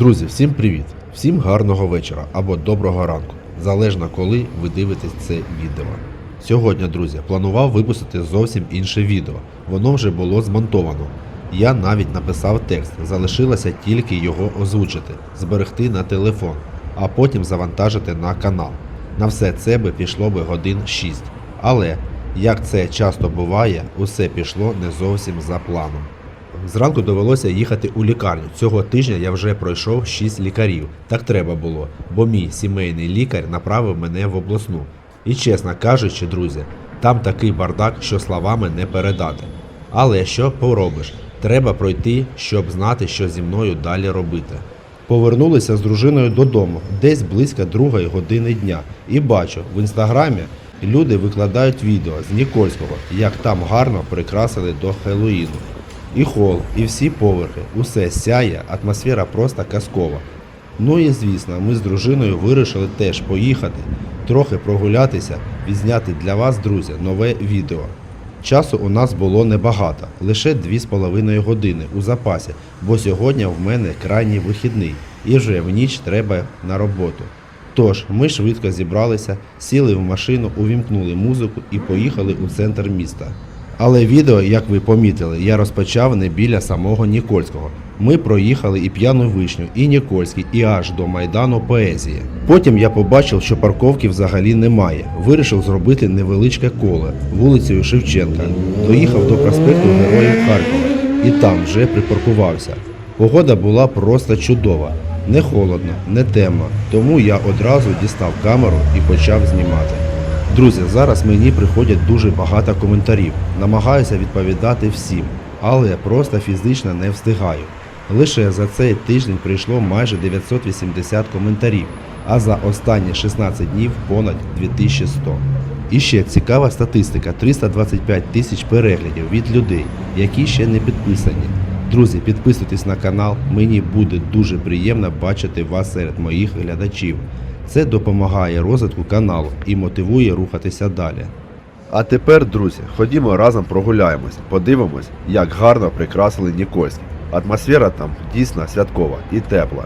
Друзі, всім привіт! Всім гарного вечора або доброго ранку, залежно коли ви дивитесь це відео. Сьогодні, друзі, планував випустити зовсім інше відео. Воно вже було змонтовано. Я навіть написав текст, залишилося тільки його озвучити, зберегти на телефон, а потім завантажити на канал. На все це би пішло би годин 6. Але, як це часто буває, усе пішло не зовсім за планом. Зранку довелося їхати у лікарню. Цього тижня я вже пройшов 6 лікарів. Так треба було, бо мій сімейний лікар направив мене в обласну. І чесно кажучи, друзі, там такий бардак, що словами не передати. Але що поробиш? Треба пройти, щоб знати, що зі мною далі робити. Повернулися з дружиною додому, десь близько другої години дня, і бачу в інстаграмі люди викладають відео з Нікольського, як там гарно прикрасили до Хеллоїну. І хол, і всі поверхи, усе сяє, атмосфера просто казкова. Ну і звісно, ми з дружиною вирішили теж поїхати, трохи прогулятися, відзняти для вас, друзі, нове відео. Часу у нас було небагато, лише 2,5 години у запасі, бо сьогодні в мене крайній вихідний і вже в ніч треба на роботу. Тож ми швидко зібралися, сіли в машину, увімкнули музику і поїхали у центр міста. Але відео, як ви помітили, я розпочав не біля самого Нікольського. Ми проїхали і п'яну вишню, і Нікольський, і аж до майдану поезії. Потім я побачив, що парковки взагалі немає. Вирішив зробити невеличке коло вулицею Шевченка. Доїхав до проспекту Героїв Харкова і там вже припаркувався. Погода була просто чудова. Не холодно, не темно, тому я одразу дістав камеру і почав знімати. Друзі, зараз мені приходять дуже багато коментарів. Намагаюся відповідати всім, але просто фізично не встигаю. Лише за цей тиждень прийшло майже 980 коментарів, а за останні 16 днів понад 2100. І ще цікава статистика: 325 тисяч переглядів від людей, які ще не підписані. Друзі, підписуйтесь на канал, мені буде дуже приємно бачити вас серед моїх глядачів. Це допомагає розвитку каналу і мотивує рухатися далі. А тепер, друзі, ходімо разом прогуляємось, подивимось, як гарно прикрасили Нікольський. Атмосфера там дійсно святкова і тепла.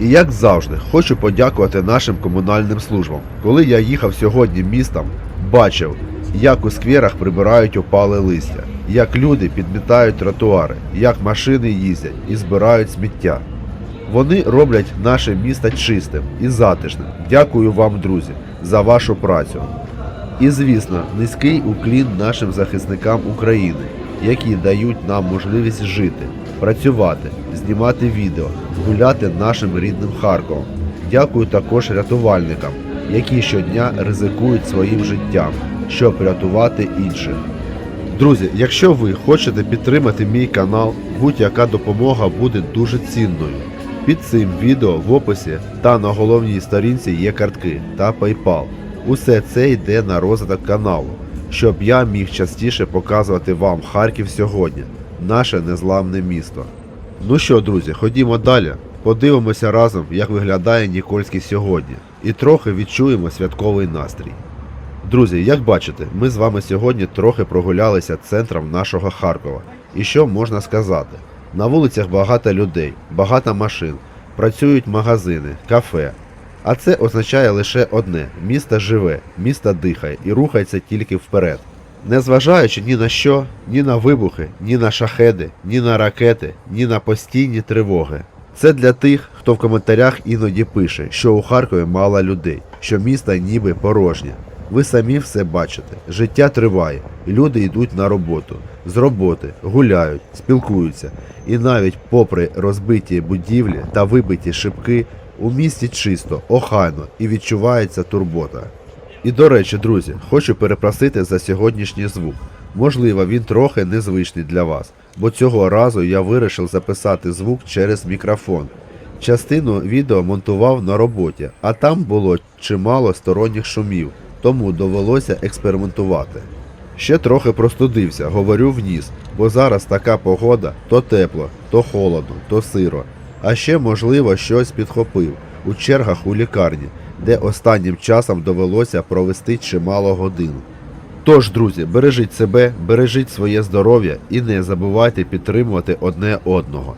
І як завжди, хочу подякувати нашим комунальним службам. Коли я їхав сьогодні містом, бачив, як у скверах прибирають опале листя, як люди підмітають тротуари, як машини їздять і збирають сміття. Вони роблять наше місто чистим і затишним. Дякую вам, друзі, за вашу працю. І звісно, низький уклін нашим захисникам України, які дають нам можливість жити, працювати, знімати відео, гуляти нашим рідним Харковом. Дякую також рятувальникам, які щодня ризикують своїм життям, щоб рятувати інших. Друзі, якщо ви хочете підтримати мій канал, будь-яка допомога буде дуже цінною. Під цим відео в описі та на головній сторінці є картки та PayPal. Усе це йде на розвиток каналу, щоб я міг частіше показувати вам Харків сьогодні, наше незламне місто. Ну що, друзі, ходімо далі. Подивимося разом, як виглядає Нікольський сьогодні, і трохи відчуємо святковий настрій. Друзі, як бачите, ми з вами сьогодні трохи прогулялися центром нашого Харкова. І що можна сказати? На вулицях багато людей, багато машин, працюють магазини, кафе. А це означає лише одне: місто живе, місто дихає і рухається тільки вперед. Незважаючи ні на що, ні на вибухи, ні на шахеди, ні на ракети, ні на постійні тривоги. Це для тих, хто в коментарях іноді пише, що у Харкові мало людей, що місто ніби порожнє. Ви самі все бачите. Життя триває, люди йдуть на роботу. З роботи гуляють, спілкуються. І навіть попри розбиті будівлі та вибиті шибки, у місті чисто, охайно і відчувається турбота. І до речі, друзі, хочу перепросити за сьогоднішній звук. Можливо, він трохи незвичний для вас, бо цього разу я вирішив записати звук через мікрофон. Частину відео монтував на роботі, а там було чимало сторонніх шумів, тому довелося експериментувати. Ще трохи простудився, говорю вніс, бо зараз така погода то тепло, то холодно, то сиро. А ще, можливо, щось підхопив у чергах у лікарні, де останнім часом довелося провести чимало годин. Тож, друзі, бережіть себе, бережіть своє здоров'я і не забувайте підтримувати одне одного.